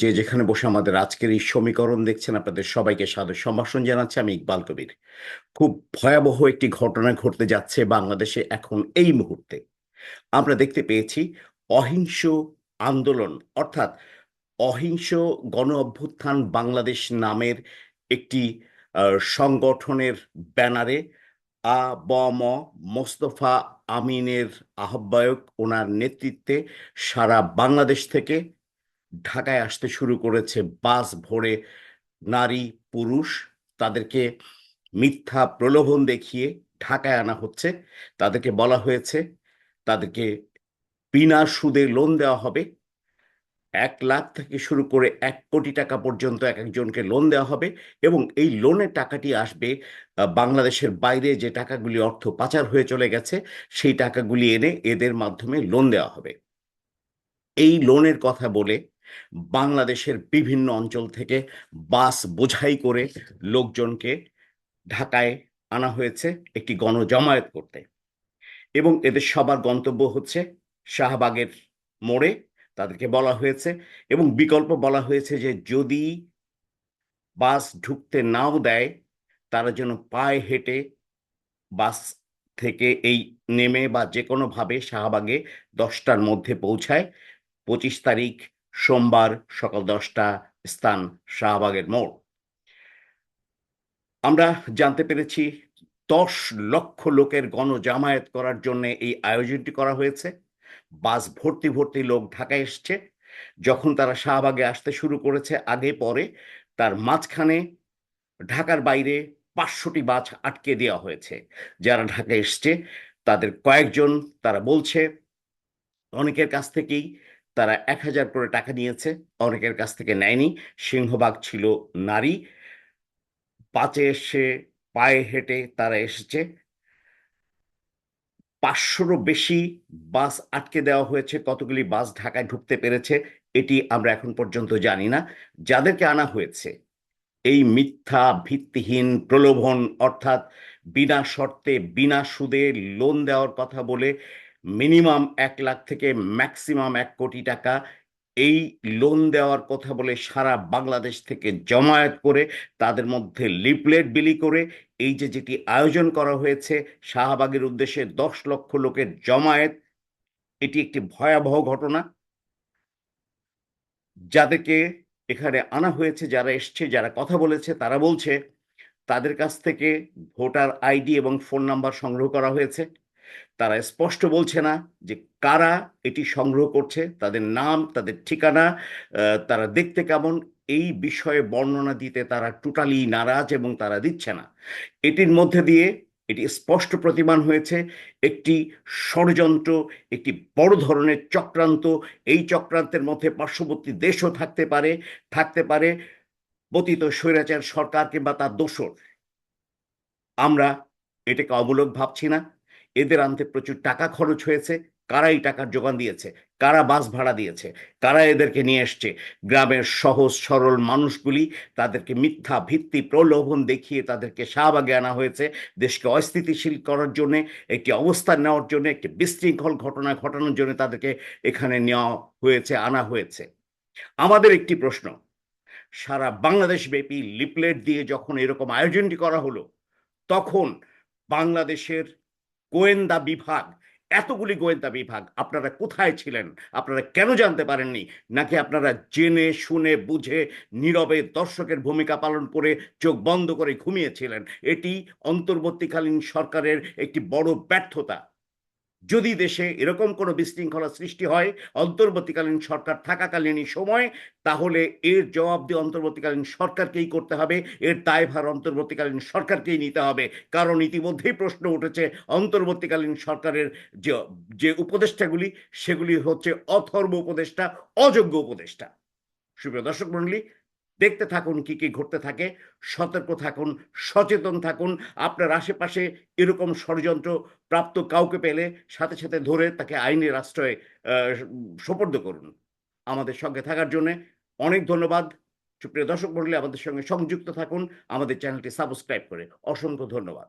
যে যেখানে বসে আমাদের আজকের এই সমীকরণ দেখছেন, আপনাদের সবাইকে সাদর সম্ভাষণ জানাচ্ছি। আমি ইকবাল কবির। খুব ভয়াবহ একটি ঘটনা ঘটতে যাচ্ছে বাংলাদেশে এখন এই মুহূর্তে। আমরা দেখতে পেয়েছি অহিংস আন্দোলন, অর্থাৎ অহিংস গণ অভ্যুত্থান বাংলাদেশ নামের একটি সংগঠনের ব্যানারে আ, ব, ম, মোস্তফা আমিনের আহ্বায়ক, ওনার নেতৃত্বে সারা বাংলাদেশ থেকে ঢাকায় আসতে শুরু করেছে বাস ভরে নারী, পুরুষ। তাদেরকে মিথ্যা প্রলোভন দেখিয়ে ঢাকায় আনা হচ্ছে। তাদেরকে বলা হয়েছে, তাদেরকে বিনা সুদে লোন দেওয়া হবে। এক লাখ থেকে শুরু করে এক কোটি টাকা পর্যন্ত এক একজনকে লোন দেওয়া হবে এবং এই লোনের টাকাটি আসবে বাংলাদেশের বাইরে যে টাকাগুলি অর্থ পাচার হয়ে চলে গেছে, সেই টাকাগুলি এনে এদের মাধ্যমে লোন দেওয়া হবে। এই লোনের কথা বলে বাংলাদেশের বিভিন্ন অঞ্চল থেকে বাস বোঝাই করে লোকজনকে ঢাকায় আনা হয়েছে একটি গণজমায়েত করতে এবং এদের সবার গন্তব্য হচ্ছে শাহবাগের মোড়ে তাদেরকে বলা হয়েছে এবং বিকল্প বলা হয়েছে যে যদি বাস ঢুকতে নাও দেয়, তারা যেন পায়ে হেঁটে বাস থেকে এই নেমে বা যে কোনোভাবে শাহবাগে দশটার মধ্যে পৌঁছায়। পঁচিশ তারিখ সোমবার সকাল দশটা স্থান শাহবাগের মোড়। আমরা জানতে পেরেছি দশ লক্ষ লোকের গণজামায়াত করার জন্য এই আয়োজনটি করা হয়েছে। বাস ভর্তি ভর্তি লোক ঢাকায় এসছে। যখন তারা শাহবাগে আসতে শুরু করেছে, আগে পরে তার মাঝখানে ঢাকার বাইরে পাঁচশোটি বাস আটকে দেওয়া হয়েছে। যারা ঢাকায় এসছে, তাদের কয়েকজন তারা বলছে, অনেকের কাছ থেকেই তারা এক হাজার করে টাকা নিয়েছে, অনেকের কাছ থেকে নেয়নি। সিংহবাগ ছিল নারী। পাচে এসে পায়ে হেঁটে তারা এসেছে। পাঁচশোরও বেশি বাস আটকে দেওয়া হয়েছে। কতগুলি বাস ঢাকায় ঢুকতে পেরেছে এটি আমরা এখন পর্যন্ত জানি না। যাদেরকে আনা হয়েছে, এই মিথ্যা, ভিত্তিহীন প্রলোভন, অর্থাৎ বিনা শর্তে, বিনা সুদে লোন দেওয়ার কথা বলে মিনিমাম এক লাখ থেকে ম্যাক্সিমাম এক কোটি টাকা এই লোন দেওয়ার কথা বলে সারা বাংলাদেশ থেকে জমায়েত করে তাদের মধ্যে লিপলেট বিলি করে এই যে যেটি আয়োজন করা হয়েছে শাহবাগের উদ্দেশ্যে দশ লক্ষ লোকের জমায়েত, এটি একটি ভয়াবহ ঘটনা। যাদেরকে এখানে আনা হয়েছে, যারা এসছে, যারা কথা বলেছে, তারা বলছে, তাদের কাছ থেকে ভোটার আইডি এবং ফোন নাম্বার সংগ্রহ করা হয়েছে। তারা স্পষ্ট বলছে না যে কারা এটি সংগ্রহ করছে, তাদের নাম, তাদের ঠিকানা তারা দেখতে কেমন, এই বিষয়ে বর্ণনা দিতে তারা টোটালি নারাজ এবং তারা দিচ্ছে না। এটির মধ্যে দিয়ে এটি স্পষ্ট প্রতিমান হয়েছে, একটি ষড়যন্ত্র, একটি বড় ধরনের চক্রান্ত, এই চক্রান্তের মধ্যে পার্শ্ববর্তী দেশও থাকতে পারে থাকতে পারে পতিত স্বৈরাচার সরকার কিংবা তার দোষর আমরা এটাকে অমূলক ভাবছি না এদের আনতে প্রচুর টাকা খরচ হয়েছে কারা এই টাকার যোগান দিয়েছে, কারা বাস ভাড়া দিয়েছে, কারা এদেরকে নিয়ে এসছে। গ্রামের সহজ সরল মানুষগুলি তাদেরকে মিথ্যা ভিত্তি প্রলোভন দেখিয়ে তাদেরকে শাহবাগে আনা হয়েছে, দেশকে অস্থিতিশীল করার জন্য, একটি অবস্থান নেওয়ার জন্য, একটি বিশৃঙ্খল ঘটনা ঘটানোর জন্য তাদেরকে এখানে নেওয়া হয়েছে, আনা হয়েছে। আমাদের একটি প্রশ্ন, সারা বাংলাদেশ ব্যাপী লিপলেট দিয়ে যখন এরকম আয়োজনটি করা হলো, তখন বাংলাদেশের গোয়েন্দা বিভাগ। এতগুলি গোয়েন্দা বিভাগ, আপনারা কোথায় ছিলেন? আপনারা কেন জানতে পারেননি? নাকি আপনারা জেনে, শুনে, বুঝে, নীরবে দর্শকের ভূমিকা পালন করে চোখ বন্ধ করে ঘুমিয়েছিলেন? এটি অন্তর্বর্তীকালীন সরকারের একটি বড় ব্যর্থতা। যদি দেশে এরকম কোনো বিশৃঙ্খলা সৃষ্টি হয়, অন্তর্বর্তীকালীন সরকার থাকাকালীন সময়, তাহলে এর জবাব দিয়ে অন্তর্বর্তীকালীন সরকারকেই করতে হবে, এর দায়ভার অন্তর্বর্তীকালীন সরকারকেই নিতে হবে। কারণ ইতিমধ্যেই প্রশ্ন উঠেছে, অন্তর্বর্তীকালীন সরকারের যে যে উপদেষ্টাগুলি, সেগুলি হচ্ছে অথর্ব উপদেষ্টা, অযোগ্য উপদেষ্টা। সুপ্রিয় দর্শক মণ্ডলী দেখতে থাকুন, কি কি ঘটতে থাকে, সতর্ক থাকুন, সচেতন থাকুন। আপনার আশেপাশে এরকম ষড়যন্ত্র প্রাপ্ত কাউকে পেলে সাথে সাথে ধরে তাকে আইনের আশ্রয়ে সোপর্দ করুন। আমাদের সঙ্গে থাকার জন্যে অনেক ধন্যবাদ। সুপ্রিয় দর্শক মন্ডলী, আমাদের সঙ্গে সংযুক্ত থাকুন। আমাদের চ্যানেলটি সাবস্ক্রাইব করে অসংখ্য ধন্যবাদ।